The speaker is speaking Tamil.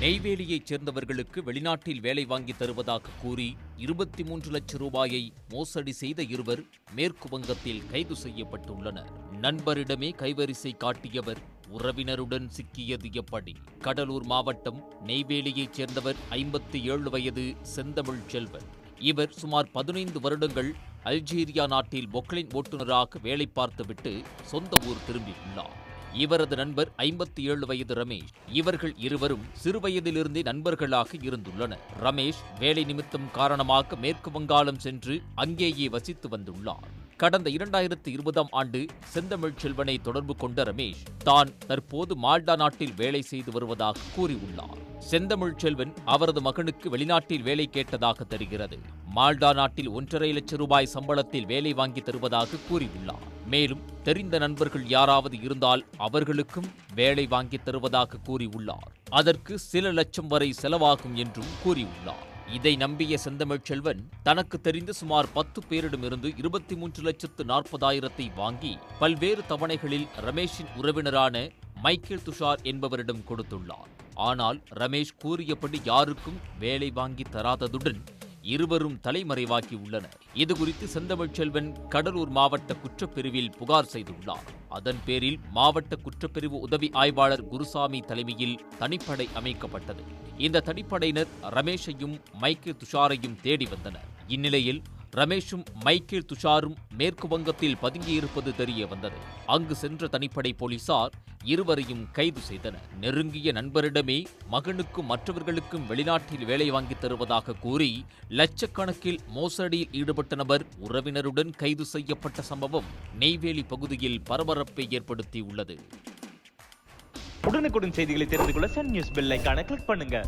நெய்வேலியைச் சேர்ந்தவர்களுக்கு வெளிநாட்டில் வேலை வாங்கி தருவதாக கூறி இருபத்தி மூன்று லட்சம் ரூபாயை மோசடி செய்த இருவர் மேற்கு வங்கத்தில் கைது செய்யப்பட்டுள்ளனர். நண்பரிடமே கைவரிசை காட்டியவர் உறவினருடன் சிக்கியது எப்படி? கடலூர் மாவட்டம் நெய்வேலியைச் சேர்ந்தவர் ஐம்பத்தி ஏழு வயது செந்தமிழ் செல்வன். இவர் சுமார் பதினைந்து வருடங்கள் அல்ஜீரியா நாட்டில் பொக்லின் ஓட்டுநராக வேலை பார்த்துவிட்டு சொந்த ஊர் திரும்பியுள்ளார். இவரது நண்பர் ஐம்பத்தி ஏழு வயது ரமேஷ். இவர்கள் இருவரும் சிறுவயதிலிருந்தே நண்பர்களாக இருந்துள்ளனர். ரமேஷ் வேலை நிமித்தம் காரணமாக மேற்கு வங்காளம் சென்று அங்கேயே வசித்து வந்துள்ளார். கடந்த இரண்டாயிரத்து இருபதாம் ஆண்டு செந்தமிழ் செல்வனை தொடர்பு கொண்ட ரமேஷ் தான் தற்போது மால்டா நாட்டில் வேலை செய்து வருவதாக கூறியுள்ளார். செந்தமிழ் செல்வன் அவரது மகனுக்கு வெளிநாட்டில் வேலை கேட்டதாக தெரிகிறது. மால்டா நாட்டில் ஒன்றரை லட்சம் ரூபாய் சம்பளத்தில் வேலை வாங்கி தருவதாக கூறியுள்ளார். மேலும் தெரிந்த நண்பர்கள் யாராவது இருந்தால் அவர்களுக்கும் வேலை வாங்கி தருவதாக கூறியுள்ளார். அதற்கு சில லட்சம் வரை செலவாகும் என்றும் கூறியுள்ளார். இதை நம்பிய செந்தமிழ் செல்வன் தனக்கு தெரிந்த சுமார் பத்து பேரிடமிருந்து இருபத்தி மூன்று லட்சத்து நாற்பதாயிரத்தை வாங்கி பல்வேறு தவணைகளில் ரமேஷின் உறவினரான மைக்கேல் துஷார் என்பவரிடம் கொடுத்துள்ளார். ஆனால் ரமேஷ் கூறியபடி யாருக்கும் வேலை வாங்கி தராததுடன் இருவரும் தலைமறைவாகி உள்ளனர் இதுகுறித்து செந்தமிழ்ச்செல்வன் கடலூர் மாவட்ட குற்றப்பிரிவில் புகார் செய்துள்ளார். அதன் பேரில் மாவட்ட குற்றப்பிரிவு உதவி ஆய்வாளர் குருசாமி தலைமையில் தனிப்படை அமைக்கப்பட்டது. இந்த தனிப்படையினர் ரமேஷையும் மைக்கேல் துஷாரையும் தேடி வந்தனர். இந்நிலையில் ரமேஷும் மைக்கேல் துஷாரும் மேற்கு வங்கத்தில் பதுங்கியிருப்பது தெரிய வந்தது. அங்கு சென்ற தனிப்படை போலீசார் இருவரையும் கைது செய்தனர். நெருங்கிய நண்பரிடமே மகனுக்கும் மற்றவர்களுக்கும் வெளிநாட்டில் வேலை வாங்கித் தருவதாக கூறி லட்சக்கணக்கில் மோசடியில் ஈடுபட்ட நபர் உறவினருடன் கைது செய்யப்பட்ட சம்பவம் நெய்வேலி பகுதியில் பரபரப்பை ஏற்படுத்தியுள்ளது. உடனுக்குடன் செய்திகளை தெரிந்து கொள்ள சன் நியூஸ் பெல் ஐகானை கிளிக் பண்ணுங்க.